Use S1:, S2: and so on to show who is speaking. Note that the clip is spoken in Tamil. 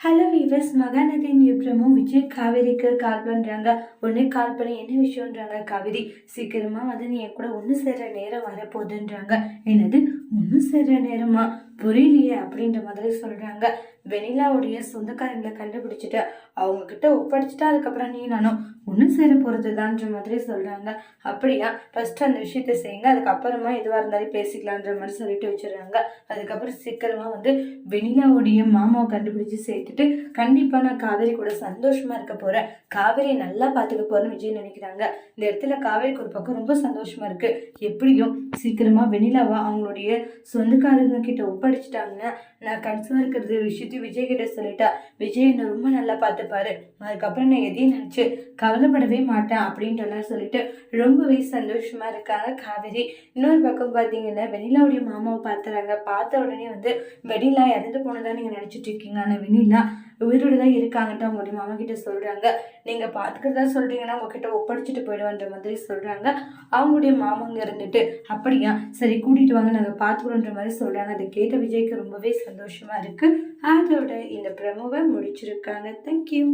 S1: ஹலோ வீவர்ஸ் மகாநதியின் நியூப்ரமும் விஜய் காவேரிக்கு கால் பண்ணுறாங்க ஒன்று கால் பண்ணி என்ன விஷயம்ன்றாங்க காவேரி? சீக்கிரமாக வந்து நீ என் கூட ஒன்று சேர்ற நேரம் வரப்போகுதுன்றாங்க. என்னது? ஒன்று சேர்ற நேரமா? புரியலையே அப்படின்ற மாதிரி சொல்கிறாங்க வெனிலாவுடைய சொந்தக்காரங்களை கண்டுபிடிச்சிட்டு அவங்க கிட்ட ஒப்படைச்சிட்டா அதுக்கப்புறம் நீ நானும் ஒன்று சேர போகிறது தான்ற மாதிரி சொல்கிறாங்க அப்படியா ஃபஸ்ட்டு அந்த விஷயத்த செய்யுங்க அதுக்கப்புறமா எதுவாக இருந்தாலும் பேசிக்கலான்ற மாதிரி சொல்லிட்டு வச்சிடுறாங்க. அதுக்கப்புறம் சீக்கிரமாக வந்து வெனிலாவுடைய மாமாவை கண்டுபிடிச்சி சேர்த்துட்டு கண்டிப்பாக நான் காவேரி கூட சந்தோஷமாக இருக்க போகிறேன் காவேரியை நல்லா பார்த்துக்க போகிறேன்னு விஜய் நினைக்கிறாங்க. இந்த இடத்துல காவேரிக்கு ஒரு பக்கம் ரொம்ப சந்தோஷமாக இருக்குது எப்படியும் சீக்கிரமாக வெனிலாவை அவங்களுடைய சொந்தக்காரங்க கிட்ட ஒப்படை கண்டுபிடிச்சிட்டாங்க. நான் கன்சிவாக இருக்கிறது விஷயத்தையும் விஜய் கிட்ட சொல்லிட்டா விஜய் என்னை ரொம்ப நல்லா பார்த்துப்பாரு. அதுக்கப்புறம் நான் எதையும் நினச்சி கவலைப்படவே மாட்டேன் அப்படின்றலாம் சொல்லிட்டு ரொம்பவே சந்தோஷமாக இருக்காங்க காவேரி. இன்னொரு பக்கம் பார்த்தீங்கன்னா வெனிலாவுடைய மாமாவை பார்த்துறாங்க பார்த்த உடனே வந்து வெனிலா இறந்து போனதா நீங்கள் நினச்சிட்டு இருக்கீங்க? ஆனால் வெனிலா உயிரோடு தான் இருக்காங்கன்ட்டு அவங்க மாமா கிட்ட சொல்கிறாங்க நீங்கள் பார்த்துக்கிறதா சொல்கிறீங்கன்னா உங்ககிட்ட ஒப்படைச்சிட்டு போயிடுவேன்ற மாதிரி சொல்கிறாங்க அவங்களுடைய மாமாங்க இருந்துட்டு அப்படியா? சரி கூட்டிகிட்டு வாங்க நாங்கள் பார்த்துக்கிறோன்ற மாதிரி சொல்கிறாங்க அதை கேட்ட விஜய்க்கு ரொம்பவே சந்தோஷமாக இருக்குது அதோட இந்த பிரமுவை முடிச்சிருக்காங்க. தேங்க்யூ